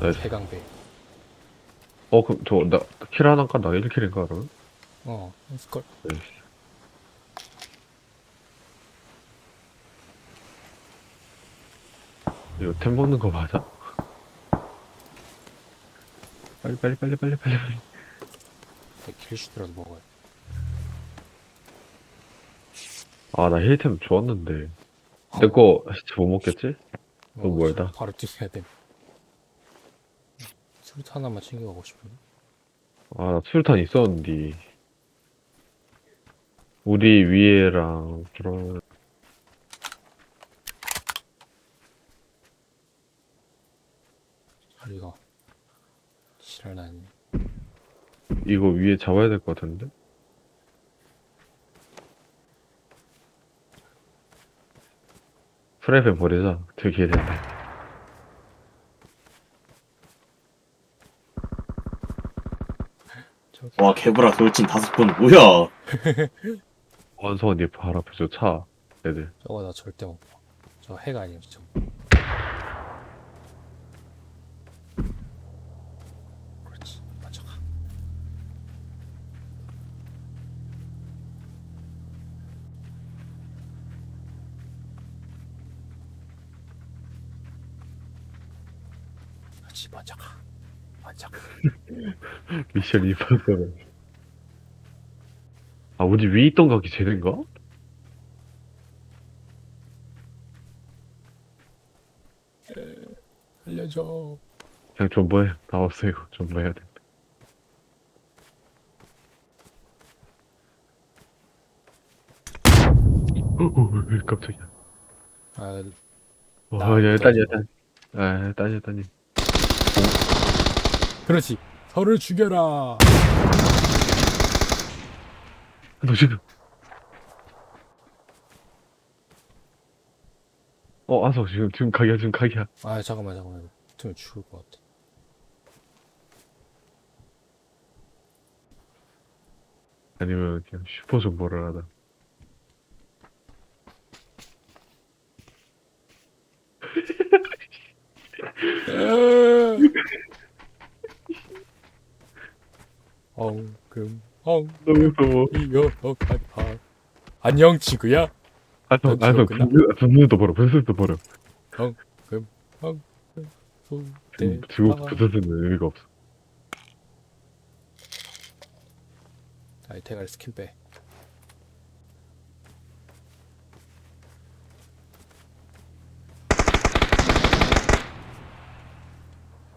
나이스. 해강배. 어, 그럼 저, 나, 킬 하나 깐다. 1킬인가, 그러면? 어, 스컬. 나이스. 이거 템 먹는 거 맞아? 빨리, 빨리, 빨리, 빨리, 빨리, 빨리. 길슈트라도 먹어요. 아, 나 힐템 좋았는데. 내 거, 진짜 못 먹겠지? 너무 멀다. 어, 바로 뛰어야 돼. 수류탄 하나만 챙겨가고 싶은데. 아, 나 수류탄 있었는데. 우리 위에랑, 그런, 자리가 지랄 나니. 이거 위에 잡아야 될 것 같은데? 프라이팬 버리자. 되게 된다. 저기 와 개브라 돌진 다섯 번 뭐야? 얘 바로 앞에 저 차. 애들. 저거 나 절대 못 봐. 저 해가 아니야 진짜. 그렇지. 맞아. 가. 그렇지 맞아. 가. 가. 미션 임파서블. 아, 우리 위에 있던 각이 쟤네인가? 알려줘. 그냥 존버해. 다 없어, 이거. 존버해야 돼. 어, 깜짝이야. 아 와, 나 야, 묻어야지, 일단. 아, 일단, 일단. 그렇지. 서를 죽여라. 너 지금. 어, 아서 지금, 지금 각이야, 지금 각이야. 아 잠깐만 잠깐만 붙으면 죽을 것 같아 아니면 그냥 슈퍼 존버를 하다. 엉금 엉 너무 무서워. 이어가다 안녕 친구야 아서, 난 아서, 죽었구나. 분수, 분수도 버려, 분수도 버려. 손대 지금, 지금 분수는 의미가 없어. 아이 대가리 스킨 빼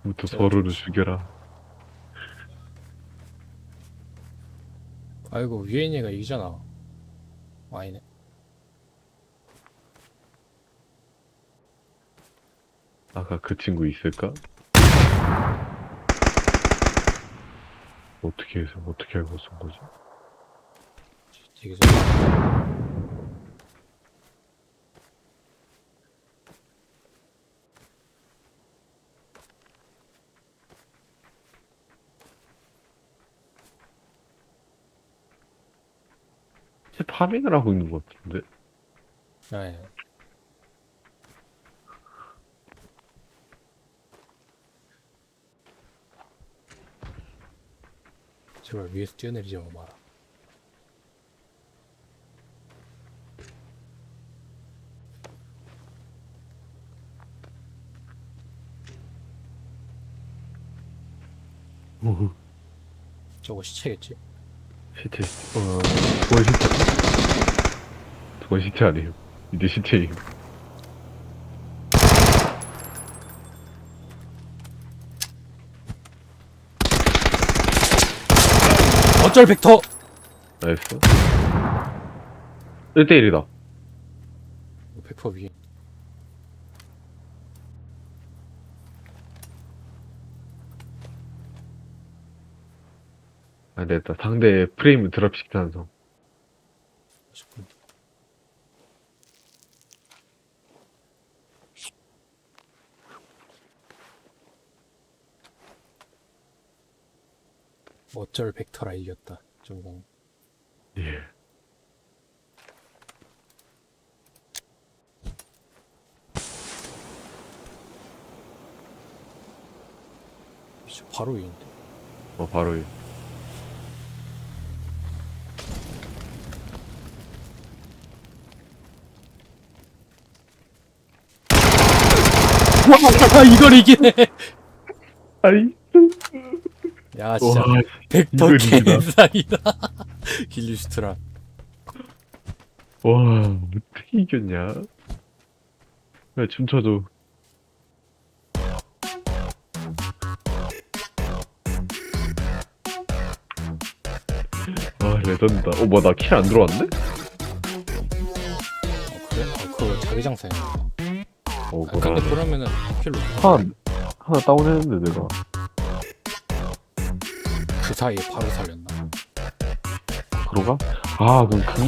부터 서로를 죽여라. 아이고 위에 있는 애가 이기잖아 아니네 아까 그 친구 있을까? 어떻게 해서, 어떻게 알고 쓴 거지? 되게 쟤 파밍을 하고 있는 것 같은데? 아예 제발 위에서 뛰어내리지 마라 오, 저거 시체겠지? 시체, 어, 그건 시체. 그건 시체 아니에요. 이제 시체임. 어쩔 벡터! 나이스. 1대1이다. 100% 위에 아, 됐다. 상대 프레임 드랍시키는 성. 싶은 어쩔 벡터라 이겼다 정상 예. 바로 위인데. 어, 바로 이. 와, 이걸 이기네. 아이. 야, 진짜 와, 벡터 이걸 이기나? 개상이다. 길리슈트라. 와, 어떻게 이겼냐? 야, 춤춰줘. 아, 레전드다. 어, 뭐야, 나킬안 들어왔네? 어, 그래? 어, 그거 자기 장사야. 어, 아, 근데 그러네. 그러면은 킬로 하나, 하나 다운했는데, 내가. 그 사이에 바로 살렸나? 그러가? 아, 그럼 그